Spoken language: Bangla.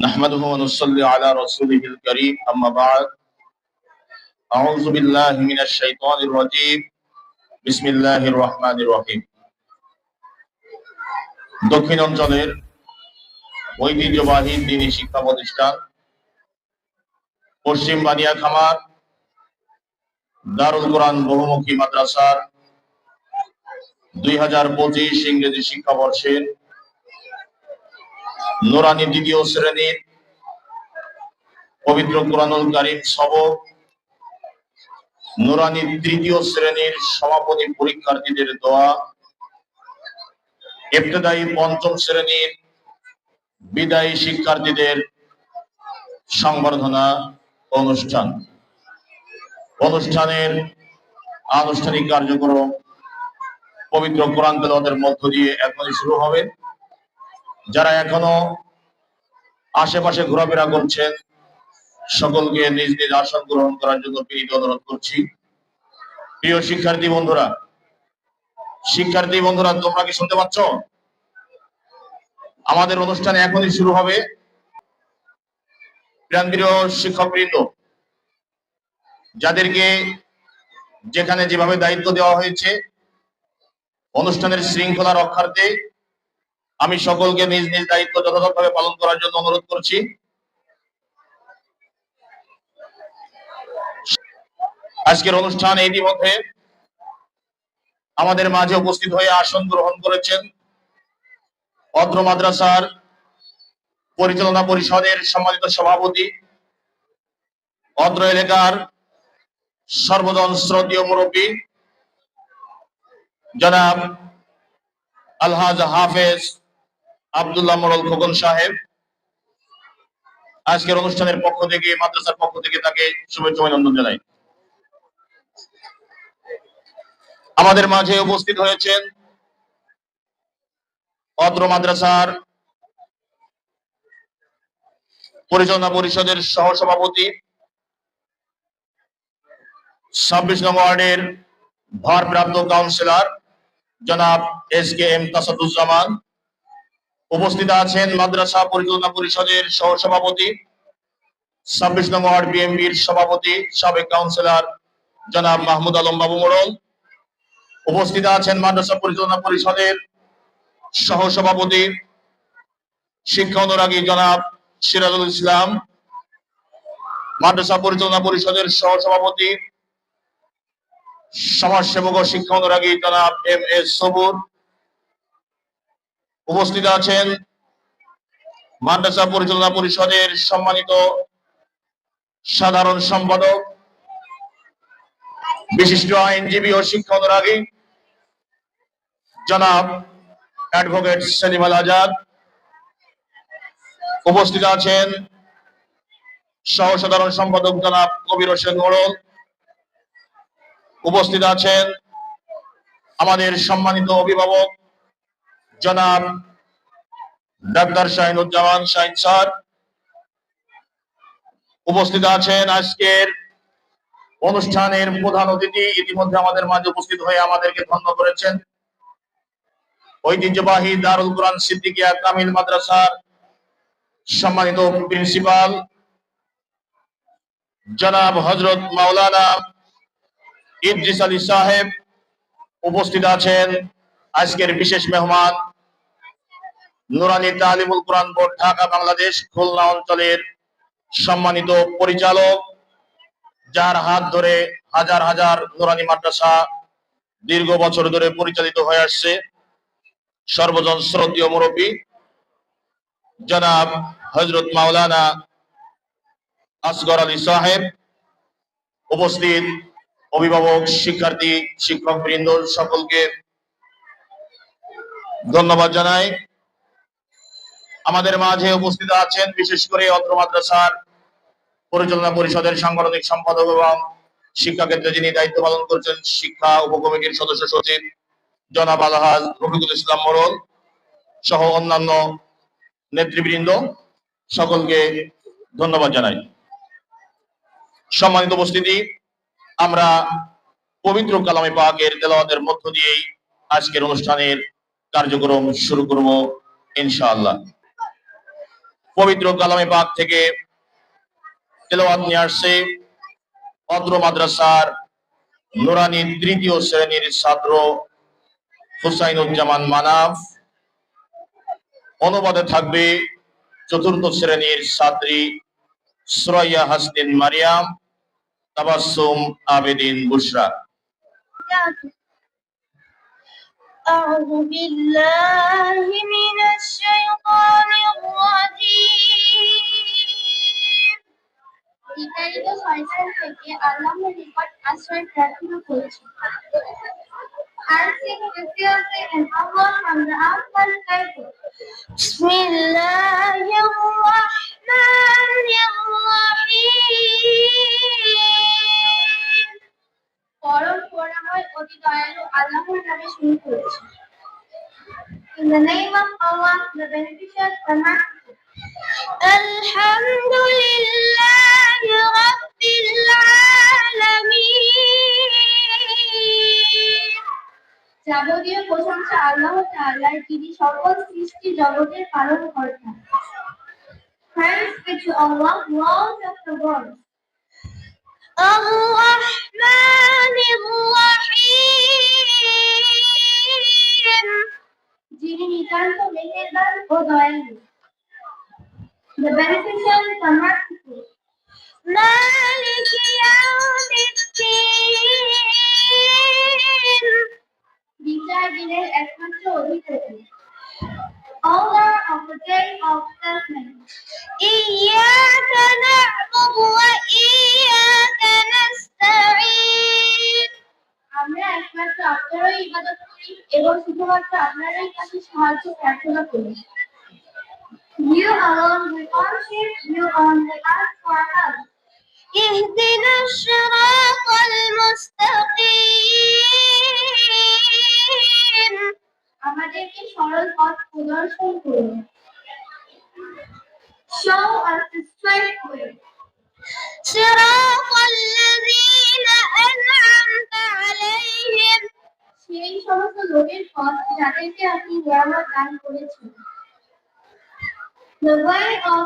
نحمده ونصلي على رسوله الكريم أما بعد أعوذ بالله من الشيطان الرجيم بسم الله الرحمن الرحيم দক্ষিণ অঞ্চলের ঐতিহ্যবাহী দিনী শিক্ষা প্রতিষ্ঠান পশ্চিম বানিয়া খামার দারুল কোরআন বহুমুখী মাদ্রাসার দুই হাজার পঁচিশ ইংরেজি শিক্ষাবর্ষের নোরানি দ্বিতীয় শ্রেণির পবিত্র কোরআনুল কারিম সবক নোরানি তৃতীয় শ্রেণির সমাপনী পরীক্ষার্থীদের দোয়া, ইবতদায়ী পঞ্চম শ্রেণির বিদায়ী শিক্ষার্থীদের সংবর্ধনা অনুষ্ঠান। অনুষ্ঠানের আনুষ্ঠানিক কার্যক্রম পবিত্র কোরআন তেলাওয়াতের মধ্য দিয়ে এখনই শুরু হবে। যারা এখনও আশেপাশে ঘোরাফেরা করছেন, সকলকে নিজ নিজ আসন গ্রহণ করার জন্য বিনীত অনুরোধ করছি। প্রিয় শিক্ষার্থী বন্ধুরা শিক্ষার্থী বন্ধুরা, তোমরা কি শুনতে পাচ্ছ? আমাদের অনুষ্ঠান এখনই শুরু হবে। শিক্ষকবৃন্দ, যাদেরকে যেখানে যেভাবে দায়িত্ব দেওয়া হয়েছে, অনুষ্ঠানের শৃঙ্খলা রক্ষার্থে আমি সকলকে নিজ নিজ দায়িত্ব যথাযথভাবে পালন করার জন্য অনুরোধ করছি। আজকের অনুষ্ঠান ইতিমধ্যে আমাদের মাঝে উপস্থিত হয়ে আসন গ্রহণ করেছেন অত্র মাদ্রাসার পরিচালনা পরিষদের সম্মানিত সভাপতি, অত্র এলাকার সর্বজন শ্রদ্ধীয় মুরব্বী, জনাব আলহাজ হাফেজ আব্দুল্লাহ মোড়ল খোকন সাহেব। আজকের অনুষ্ঠানের পক্ষ থেকে, মাদ্রাসার পক্ষ থেকে তাকে শুভেচ্ছা অভিনন্দন জানাই। আমাদের মাঝে উপস্থিত হয়েছেন অত্র মাদ্রাসার পরিচালনা পরিষদের সহসভাপতি, ছাব্বিশ নম্বর ওয়ার্ডের ভারপ্রাপ্ত কাউন্সিলর জনাব এস কে এম তাসাদুজ্জামান। উপস্থিত আছেন মাদ্রাসা পরিচালনা পরিষদের সহসভাপতি, ছাব্বিশ নং ওয়ার্ড সভাপতি, সাবেক কাউন্সিলর জনাব মাহমুদ আলম বাবু মোড়ল, উপস্থিত আছেন মাদ্রাসা পরিচালনা পরিষদের সহসভাপতি, শিক্ষা অনুরাগী জনাব সিরাজুল ইসলাম, মাদ্রাসা পরিচালনা পরিষদের সহসভাপতি, সমাজসেবক ও শিক্ষা অনুরাগী জনাব এম এস সবুর উপস্থিত আছেন মাদ্রাসা পরিচালনা পরিষদের সম্মানিত সাধারণ সম্পাদক, বিশিষ্ট আইনজীবী ও শিক্ষা অনুরাগী জনাব অ্যাডভোকেট সেলিম আল আজাদ। উপস্থিত আছেন সহ সাধারণ সম্পাদক জনাব কবির হোসেন মোড়ল। উপস্থিত আছেন আমাদের সম্মানিত অভিভাবক জনাব ডাক্তার শাহিনুজ্জামান শাহিন স্যার উপস্থিত আছেন আজকের অনুষ্ঠানের প্রধান অতিথি ইতিমধ্যে আমাদের মাঝে উপস্থিত হয়ে আমাদেরকে ধন্য করেছেন। ঐতিহ্যবাহী দারুল কোরআন সিদ্দিকিয়া কামিল মাদ্রাসার সম্মানিত প্রিন্সিপাল জনাব হজরত মাওলানা ইদ্রিস আলী সাহেব উপস্থিত আছেন। আজকের বিশেষ মেহমান নুরানি তালিমুল কোরআন বোর্ড, ঢাকা, বাংলাদেশ, খুলনা অঞ্চলের সম্মানিত পরিচালক, যার হাত ধরে হাজার হাজার নুরানি মাদ্রাসা দীর্ঘ বছর ধরে পরিচালিত হয়ে আসছে। সর্বজন শ্রদ্ধীয় মুরব্বী, জনাব হজরত মাওলানা আসগর আলী সাহেব, উপস্থিত অভিভাবক, শিক্ষার্থী শিক্ষক বৃন্দ সকলকে ধন্যবাদ জানাই। আমাদের মাঝে উপস্থিত আছেন বিশেষ করে অত্র মাদ্রাসার পরিচালনা পরিষদের সাংগঠনিক সম্পাদক এবং শিক্ষা ক্ষেত্রে যিনি দায়িত্ব পালন করছেন শিক্ষা উপকমিটির সদস্য সচিব জনাব আলহাজ রফিকুল ইসলাম মোড়ল সহ অন্যান্য নেতৃবৃন্দ, সকলকে ধন্যবাদ জানাই। সম্মানিত উপস্থিতি, আমরা পবিত্র কালামে পাকের তেলাওয়াতের মধ্য দিয়েই আজকের অনুষ্ঠানের কার্যক্রম শুরু করব ইনশাআল্লাহ। পবিত্র কালামে পাক থেকে তেলাওয়াত নিয়ে আসছে অত্র মাদ্রাসার নুরানি তৃতীয় শ্রেণীর ছাত্র হুসাইনুজ্জামান মানাফ অনুবাদে থাকবে চতুর্থ শ্রেণীর ছাত্রী সুরাইয়া হাসনিন মারিয়াম তাবাসসুম আবেদিন বুশরা أعوذ بالله من শয়তান থেকে আল্লাহর নিকট আশ্রয় প্রার্থনা করছি I seek refuge in Allah from the Almighty Bible. بسم الله الرحمن الرحيم পরম করুণাময় অতি দয়ালু আল্লাহর নামে শুরু করেছি In the name of Allah, the beneficent, the merciful. الحمد لله رب العالمين যাবতীয় প্রশংসা আল্লাহ তাআলার যিনি সকল সৃষ্টি জগতের পালন কর্তা Praise be to Allah, Lord of the world. الرحمن الرحيم যিনি নিতান্ত মেহেরবান ও দয়ালু The beneficent, ইবাদত করি এবং শুধুমাত্র আপনারই কাছে সাহায্য প্রার্থনা করি You alone we worship, you only ask for help. اهدنا الصراط المستقيم আমাদেরকে সরল পথ প্রদর্শন করুন Show us the straight way. পথ যাদেরকে আপনি নিয়ামত দান করেছেন The way of